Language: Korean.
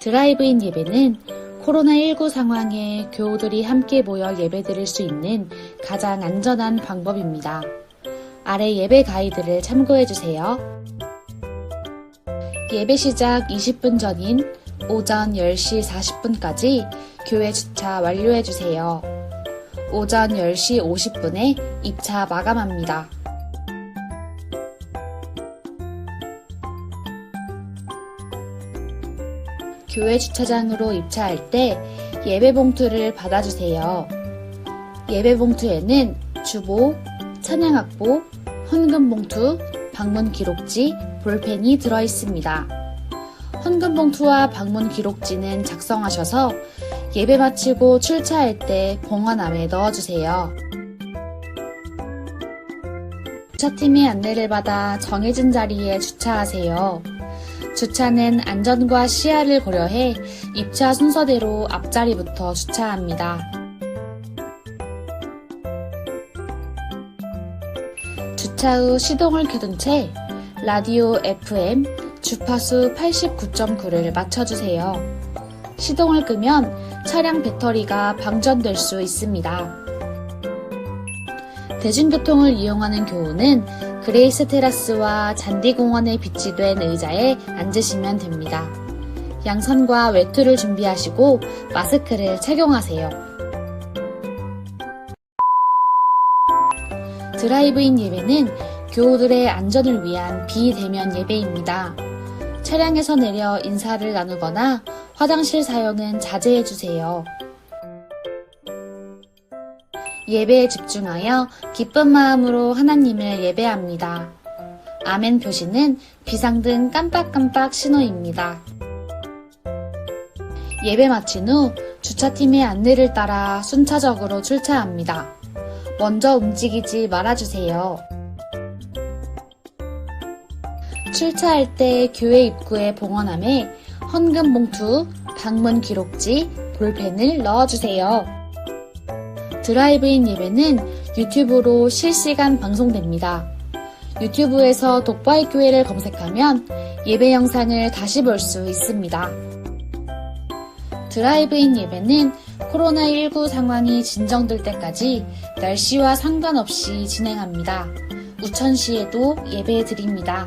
드라이브인 예배는 코로나19 상황에 교우들이 함께 모여 예배 드릴 수 있는 가장 안전한 방법입니다. 아래 예배 가이드를 참고해 주세요. 예배 시작 20분 전인 오전 10시 40분까지 교회 주차 완료해 주세요. 오전 10시 50분에 입차 마감합니다. 교회 주차장으로 입차할 때 예배 봉투를 받아주세요. 예배 봉투에는 주보, 찬양악보, 헌금 봉투, 방문 기록지, 볼펜이 들어 있습니다. 헌금 봉투와 방문 기록지는 작성하셔서 예배 마치고 출차할 때 봉헌함에 넣어주세요. 주차팀의 안내를 받아 정해진 자리에 주차하세요. 주차는 안전과 시야를 고려해 입차 순서대로 앞자리부터 주차합니다. 주차 후 시동을 켜둔 채 라디오 FM 주파수 89.9를 맞춰주세요. 시동을 끄면 차량 배터리가 방전될 수 있습니다. 대중교통을 이용하는 교우는 그레이스 테라스와 잔디공원에 비치된 의자에 앉으시면 됩니다. 양선과 외투를 준비하시고 마스크를 착용하세요. 드라이브인 예배는 교우들의 안전을 위한 비대면 예배입니다. 차량에서 내려 인사를 나누거나 화장실 사용은 자제해 주세요. 예배에 집중하여 기쁜 마음으로 하나님을 예배합니다. 아멘 표시는 비상등 깜빡깜빡 신호입니다. 예배 마친 후 주차팀의 안내를 따라 순차적으로 출차합니다. 먼저 움직이지 말아주세요. 출차할 때 교회 입구에 봉헌함에 헌금 봉투, 방문 기록지, 볼펜을 넣어주세요. 드라이브인 예배는 유튜브로 실시간 방송됩니다. 유튜브에서 독바이 교회를 검색하면 예배 영상을 다시 볼 수 있습니다. 드라이브인 예배는 코로나19 상황이 진정될 때까지 날씨와 상관없이 진행합니다. 우천시에도 예배 드립니다.